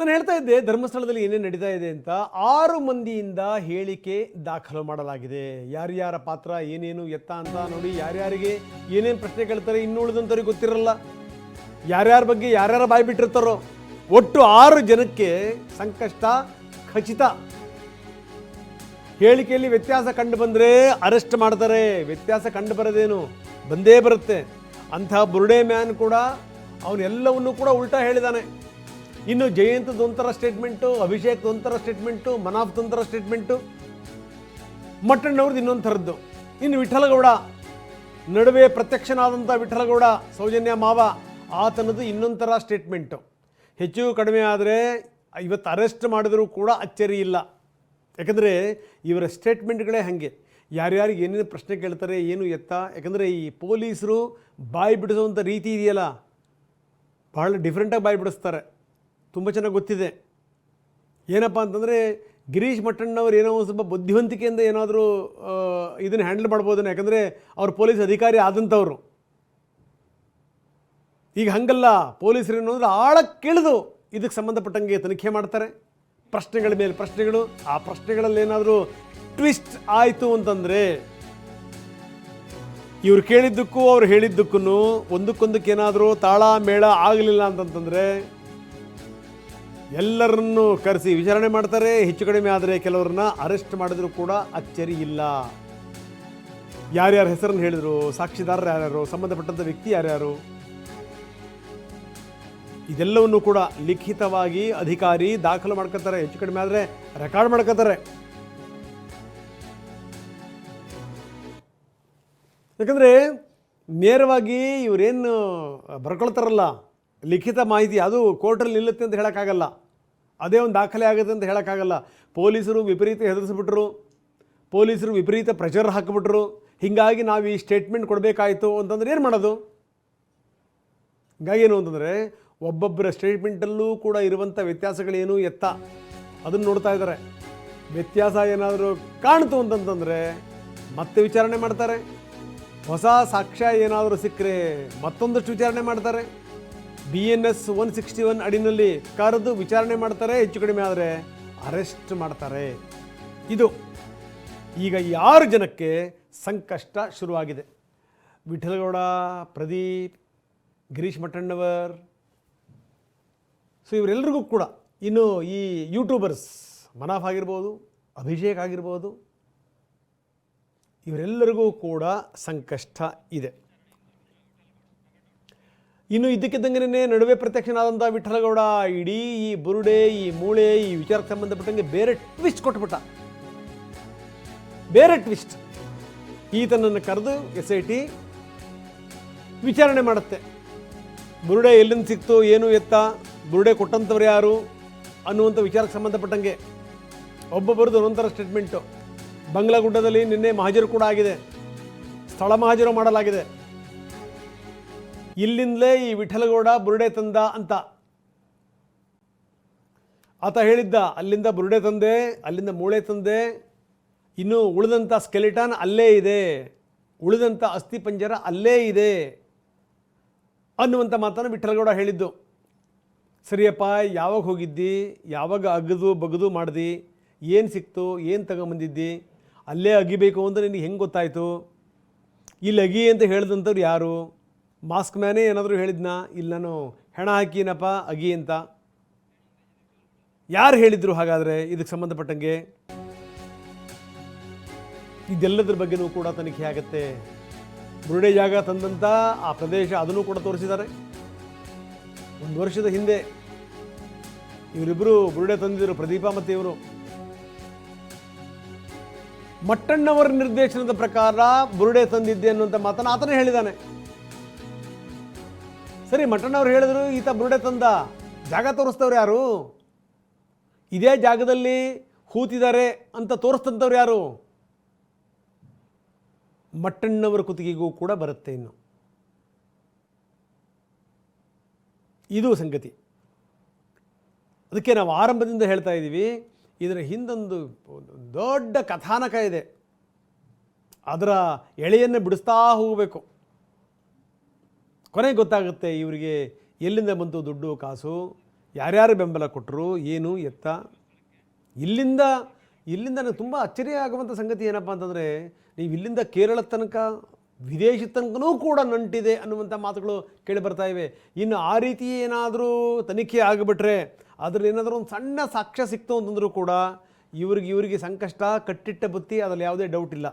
ನಾನು ಹೇಳ್ತಾ ಇದ್ದೆ, ಧರ್ಮಸ್ಥಳದಲ್ಲಿ ಏನೇನು ನಡೀತಾ ಇದೆ ಅಂತ ಆರು ಮಂದಿಯಿಂದ ಹೇಳಿಕೆ ದಾಖಲು ಮಾಡಲಾಗಿದೆ. ಯಾರ್ಯಾರ ಪಾತ್ರ, ಏನೇನು ಎತ್ತ ಅಂತ ನೋಡಿ ಯಾರ್ಯಾರಿಗೆ ಏನೇನು ಪ್ರಶ್ನೆ ಕೇಳ್ತಾರೆ ಇನ್ನು ಉಳಿದಂಥವ್ರಿಗೆ ಗೊತ್ತಿರಲ್ಲ. ಯಾರ್ಯಾರ ಬಗ್ಗೆ ಯಾರ್ಯಾರ ಬಾಯಿ ಬಿಟ್ಟಿರ್ತಾರೋ. ಒಟ್ಟು ಆರು ಜನಕ್ಕೆ ಸಂಕಷ್ಟ ಖಚಿತ. ಹೇಳಿಕೆಯಲ್ಲಿ ವ್ಯತ್ಯಾಸ ಕಂಡು ಬಂದರೆ ಅರೆಸ್ಟ್ ಮಾಡ್ತಾರೆ. ವ್ಯತ್ಯಾಸ ಕಂಡು ಬರೋದೇನು? ಬಂದೇ ಬರುತ್ತೆ. ಅಂಥ ಬುರುಡೆ ಮ್ಯಾನ್ ಕೂಡ ಅವನೆಲ್ಲವನ್ನೂ ಕೂಡ ಉಲ್ಟಾ ಹೇಳಿದಾನೆ. ಇನ್ನು ಜಯಂತ್ ಒಂಥರ ಸ್ಟೇಟ್ಮೆಂಟು ಅಭಿಷೇಕ್ ಒಂಥರ ಸ್ಟೇಟ್ಮೆಂಟು ಮನಾಫ್ ಒಂಥರ ಸ್ಟೇಟ್ಮೆಂಟು ಮಟ್ಟಣ್ಣವ್ರದ್ದು ಇನ್ನೊಂದು ಥರದ್ದು ಇನ್ನು ವಿಠಲಗೌಡ, ನಡುವೆ ಪ್ರತ್ಯಕ್ಷನಾದಂಥ ವಿಠಲಗೌಡ, ಸೌಜನ್ಯ ಮಾವ ಆತನದು ಇನ್ನೊಂಥರ ಸ್ಟೇಟ್ಮೆಂಟು ಹೆಚ್ಚು ಕಡಿಮೆ ಆದರೆ ಇವತ್ತು ಅರೆಸ್ಟ್ ಮಾಡಿದರೂ ಕೂಡ ಅಚ್ಚರಿ ಇಲ್ಲ. ಯಾಕಂದರೆ ಇವರ ಸ್ಟೇಟ್ಮೆಂಟ್ಗಳೇ ಹಾಗೆ. ಯಾರ್ಯಾರಿಗೆ ಏನೇನು ಪ್ರಶ್ನೆ ಕೇಳ್ತಾರೆ, ಏನು ಎತ್ತ, ಯಾಕಂದರೆ ಈ ಪೊಲೀಸರು ಬಾಯಿ ಬಿಡಿಸುವಂಥ ರೀತಿ ಇದೆಯಲ್ಲ? ಭಾಳ ಡಿಫ್ರೆಂಟಾಗಿ ಬಾಯಿ ಬಿಡಿಸ್ತಾರೆ. ತುಂಬ ಚೆನ್ನಾಗಿ ಗೊತ್ತಿದೆ. ಏನಪ್ಪ ಅಂತಂದರೆ ಗಿರೀಶ್ ಮಟ್ಟಣ್ಣವ್ರು ಏನೋ ಒಂದು ಸ್ವಲ್ಪ ಬುದ್ಧಿವಂತಿಕೆಯಿಂದ ಏನಾದರೂ ಇದನ್ನು ಹ್ಯಾಂಡಲ್ ಮಾಡ್ಬೋದನ್ನು ಯಾಕಂದರೆ ಅವ್ರು ಪೊಲೀಸ್ ಅಧಿಕಾರಿ ಆದಂಥವ್ರು ಈಗ ಹಂಗಲ್ಲ, ಪೊಲೀಸರು ಏನು ಅಂದರೆ ಕೇಳಿದು ಇದಕ್ಕೆ ಸಂಬಂಧಪಟ್ಟಂಗೆ ತನಿಖೆ ಮಾಡ್ತಾರೆ. ಪ್ರಶ್ನೆಗಳ ಮೇಲೆ ಪ್ರಶ್ನೆಗಳು, ಆ ಪ್ರಶ್ನೆಗಳಲ್ಲಿ ಏನಾದರೂ ಟ್ವಿಸ್ಟ್ ಆಯಿತು ಅಂತಂದರೆ ಇವ್ರು ಕೇಳಿದ್ದಕ್ಕೂ ಅವ್ರು ಹೇಳಿದ್ದಕ್ಕೂ ಒಂದಕ್ಕೊಂದಕ್ಕೇನಾದರೂ ತಾಳ ಮೇಳ ಆಗಲಿಲ್ಲ ಅಂತಂತಂದರೆ ಎಲ್ಲರನ್ನೂ ಕರೆಸಿ ವಿಚಾರಣೆ ಮಾಡ್ತಾರೆ. ಹೆಚ್ಚು ಕಡಿಮೆ ಆದರೆ ಕೆಲವ್ರನ್ನ ಅರೆಸ್ಟ್ ಮಾಡಿದ್ರು ಕೂಡ ಅಚ್ಚರಿ ಇಲ್ಲ. ಯಾರ್ಯಾರ ಹೆಸರನ್ನು ಹೇಳಿದರು, ಸಾಕ್ಷಿದಾರರು ಯಾರ್ಯಾರು ಸಂಬಂಧಪಟ್ಟಂಥ ವ್ಯಕ್ತಿ ಯಾರ್ಯಾರು? ಇದೆಲ್ಲವನ್ನು ಕೂಡ ಲಿಖಿತವಾಗಿ ಅಧಿಕಾರಿ ದಾಖಲು ಮಾಡ್ಕೋತಾರೆ ಹೆಚ್ಚು ಕಡಿಮೆ ಆದರೆ ರೆಕಾರ್ಡ್ ಮಾಡ್ಕೋತಾರೆ ಯಾಕಂದರೆ ನೇರವಾಗಿ ಇವರೇನು ಬರ್ಕೊಳ್ತಾರಲ್ಲ ಲಿಖಿತ ಮಾಹಿತಿ, ಅದು ಕೋರ್ಟಲ್ಲಿ ನಿಲ್ಲುತ್ತೆ ಅಂತ ಹೇಳೋಕ್ಕಾಗಲ್ಲ. ಅದೇ ಒಂದು ದಾಖಲೆ ಆಗುತ್ತೆ ಅಂತ ಹೇಳೋಕ್ಕಾಗಲ್ಲ. ಪೊಲೀಸರು ವಿಪರೀತ ಹೆದರಿಸ್ಬಿಟ್ರು. ಪೊಲೀಸರು ವಿಪರೀತ ಪ್ರೆಷರ್ ಹಾಕಿಬಿಟ್ರು. ಹೀಗಾಗಿ ನಾವು ಈ ಸ್ಟೇಟ್ಮೆಂಟ್ ಕೊಡಬೇಕಾಯಿತು ಅಂತಂದ್ರೆ ಏನು ಮಾಡೋದು? ಹೀಗಾಗಿ ಏನು ಅಂತಂದರೆ, ಒಬ್ಬೊಬ್ಬರ ಸ್ಟೇಟ್ಮೆಂಟಲ್ಲೂ ಕೂಡ ಇರುವಂಥ ವ್ಯತ್ಯಾಸಗಳೇನು ಎತ್ತ. ಅದನ್ನು ನೋಡ್ತಾ ಇದ್ದಾರೆ. ವ್ಯತ್ಯಾಸ ಏನಾದರೂ ಕಾಣ್ತು ಅಂತಂತಂದರೆ, ಮತ್ತೆ ವಿಚಾರಣೆ ಮಾಡ್ತಾರೆ. ಹೊಸ ಸಾಕ್ಷ್ಯ ಏನಾದರೂ ಸಿಕ್ಕರೆ ಮತ್ತೊಂದಷ್ಟು ವಿಚಾರಣೆ ಮಾಡ್ತಾರೆ. B N S one sixty one ಅಡಿನಲ್ಲಿ ಕರೆದು ವಿಚಾರಣೆ ಮಾಡ್ತಾರೆ, ಹೆಚ್ಚು ಕಡಿಮೆ ಆದರೆ ಅರೆಸ್ಟ್ ಮಾಡ್ತಾರೆ. ಇದು ಈಗ ಯಾರು ಜನಕ್ಕೆ ಸಂಕಷ್ಟ ಶುರುವಾಗಿದೆ. ವಿಠಲಗೌಡ, ಪ್ರದೀಪ್, ಗಿರೀಶ್ ಮಠಣ್ಣವರ್. ಸೊ ಇವರೆಲ್ಲರಿಗೂ ಕೂಡ ಇನ್ನು ಈ ಯೂಟ್ಯೂಬರ್ಸ್ ಮನಾಫ್ ಆಗಿರ್ಬೋದು, ಅಭಿಷೇಕ್ ಆಗಿರ್ಬೋದು, ಇವರೆಲ್ಲರಿಗೂ ಕೂಡ ಸಂಕಷ್ಟ ಇದೆ. ಇನ್ನು ಇದ್ದಕ್ಕಿದ್ದಂಗೆ ನಡುವೆ ಪ್ರತ್ಯಕ್ಷನಾದಂಥ ವಿಠಲಗೌಡ, ಇಡೀ ಈ ಬುರುಡೆ, ಈ ಮೂಳೆ, ಈ ವಿಚಾರಕ್ಕೆ ಸಂಬಂಧಪಟ್ಟಂಗೆ ಬೇರೆ ಟ್ವಿಸ್ಟ್ ಕೊಟ್ಬಿಟ್ಟ. ಬೇರೆ ಟ್ವಿಸ್ಟ್ ಈತನನ್ನು ಕರೆದು ಎಸ್ ಐ ಟಿ ವಿಚಾರಣೆ ಮಾಡುತ್ತೆ. ಬುರುಡೆ ಎಲ್ಲಿಂದ ಸಿಕ್ತು, ಏನು ಎತ್ತ, ಬುರುಡೆ ಕೊಟ್ಟಂಥವ್ರು ಯಾರು ಅನ್ನುವಂಥ ವಿಚಾರಕ್ಕೆ ಸಂಬಂಧಪಟ್ಟಂಗೆ ಒಬ್ಬೊಬ್ಬರದ್ದು ಒಂದೊಂಥರ ಸ್ಟೇಟ್ಮೆಂಟು ಬಂಗ್ಲಾಗುಡ್ಡದಲ್ಲಿ ನಿನ್ನೆ ಮಹಾಜರು ಕೂಡ ಆಗಿದೆ. ಸ್ಥಳ ಮಹಾಜರು ಮಾಡಲಾಗಿದೆ. ಇಲ್ಲಿಂದಲೇ ಈ ವಿಠಲಗೌಡ ಬುರುಡೆ ತಂದ ಅಂತ. ಆತ ಹೇಳಿದ್ದ, ಅಲ್ಲಿಂದ ಬುರುಡೆ ತಂದೆ, ಅಲ್ಲಿಂದ ಮೂಳೆ ತಂದೆ, ಇನ್ನು ಉಳಿದಂಥ ಸ್ಕೆಲಿಟಾನ್ ಅಲ್ಲೇ ಇದೆ ಉಳಿದಂಥ ಅಸ್ಥಿಪಂಜರ ಅಲ್ಲೇ ಇದೆ ಅನ್ನುವಂಥ ಮಾತನ್ನು ವಿಠಲಗೌಡ ಹೇಳಿದ್ದು. ಸರಿಯಪ್ಪ, ಯಾವಾಗ ಹೋಗಿದ್ದಿ? ಯಾವಾಗ ಅಗದು ಬಗದು ಮಾಡ್ದಿ? ಏನು ಸಿಕ್ತು? ಏನು ತಗೊಂಬಂದಿದ್ದಿ? ಅಲ್ಲೇ ಅಗಿಬೇಕು ಅಂತ ನಿನಗೆ ಹೆಂಗೆ ಗೊತ್ತಾಯಿತು? ಇಲ್ಲಿ ಅಗಿ ಅಂತ ಹೇಳಿದಂಥವ್ರು ಯಾರು? ಮಾಸ್ಕ್ ಮ್ಯಾನೇ ಏನಾದರೂ ಹೇಳಿದ್ನಾ? ಇಲ್ಲಿ ನಾನು ಹೆಣ ಹಾಕಿನಪ್ಪ, ಅಗಿ ಅಂತ. ಯಾರು ಹೇಳಿದ್ರು ಹಾಗಾದರೆ ಇದಕ್ಕೆ ಸಂಬಂಧಪಟ್ಟಂಗೆ? ಇದೆಲ್ಲದ್ರ ಬಗ್ಗೆನೂ ಕೂಡ ತನಿಖೆ ಆಗುತ್ತೆ. ಬುರುಡೆ ಜಾಗ ತಂದಂಥ ಆ ಪ್ರದೇಶ ಅದನ್ನು ಕೂಡ ತೋರಿಸಿದ್ದಾರೆ. ಒಂದು ವರ್ಷದ ಹಿಂದೆ ಇವರಿಬ್ಬರು ಬುರುಡೆ ತಂದಿದ್ದರು ಪ್ರದೀಪ ಮತ್ತು ಇವರು. ಮಟ್ಟಣ್ಣವರ ನಿರ್ದೇಶನದ ಪ್ರಕಾರ ಬುರುಡೆ ತಂದಿದ್ದೆ ಅನ್ನುವಂಥ ಮಾತನ್ನು ಆತನೇ ಹೇಳಿದ್ದಾನೆ. ಸರಿ ಮಟ್ಟಣ್ಣವ್ರು ಹೇಳಿದ್ರು, ಈತ ಬುರುಡೆ ತಂದ. ಜಾಗ ತೋರಿಸ್ತವ್ರು ಯಾರು? ಇದೇ ಜಾಗದಲ್ಲಿ ಹೂತಿದ್ದಾರೆ ಅಂತ ತೋರಿಸ್ತಂಥವ್ರು ಯಾರು? ಮಟ್ಟಣ್ಣವರ ಕುತ್ತಿಗೆಗೂ ಕೂಡ ಬರುತ್ತೆ ಇನ್ನು. ಇದು ಸಂಗತಿ. ಅದಕ್ಕೆ ನಾವು ಆರಂಭದಿಂದ ಹೇಳ್ತಾ ಇದ್ದೀವಿ, ಇದರ ಹಿಂದೊಂದು ದೊಡ್ಡ ಕಥಾನಕ ಇದೆ. ಅದರ ಎಳೆಯನ್ನು ಬಿಡಿಸ್ತಾ ಹೋಗಬೇಕು. ಕೊನೆಗೆ ಗೊತ್ತಾಗುತ್ತೆ ಇವರಿಗೆ ಎಲ್ಲಿಂದ ಬಂತು ದುಡ್ಡು ಕಾಸು? ಯಾರ್ಯಾರು ಬೆಂಬಲ ಕೊಟ್ಟರು ಏನು? ಎತ್ತ? ಇಲ್ಲಿಂದ ಇಲ್ಲಿಂದ ನನಗೆ ತುಂಬ ಅಚ್ಚರಿ ಆಗುವಂಥ ಸಂಗತಿ ಏನಪ್ಪ ಅಂತಂದರೆ, ನೀವು ಇಲ್ಲಿಂದ ಕೇರಳ ತನಕ, ವಿದೇಶಿ ತನಕನೂ ಕೂಡ ನಂಟಿದೆ ಅನ್ನುವಂಥ ಮಾತುಗಳು ಕೇಳಿ ಬರ್ತಾ ಇವೆ. ಇನ್ನು ಆ ರೀತಿ ಏನಾದರೂ ತನಿಖೆ ಆಗಿಬಿಟ್ರೆ, ಅದರಲ್ಲಿ ಏನಾದರೂ ಒಂದು ಸಣ್ಣ ಸಾಕ್ಷ್ಯ ಸಿಕ್ತು ಅಂತಂದರೂ ಕೂಡ, ಇವ್ರಿಗೆ, ಇವರಿಗೆ ಸಂಕಷ್ಟ, ಕಟ್ಟಿಟ್ಟ ಬುತ್ತಿ, ಅದರಲ್ಲಿ ಯಾವುದೇ ಡೌಟ್ ಇಲ್ಲ.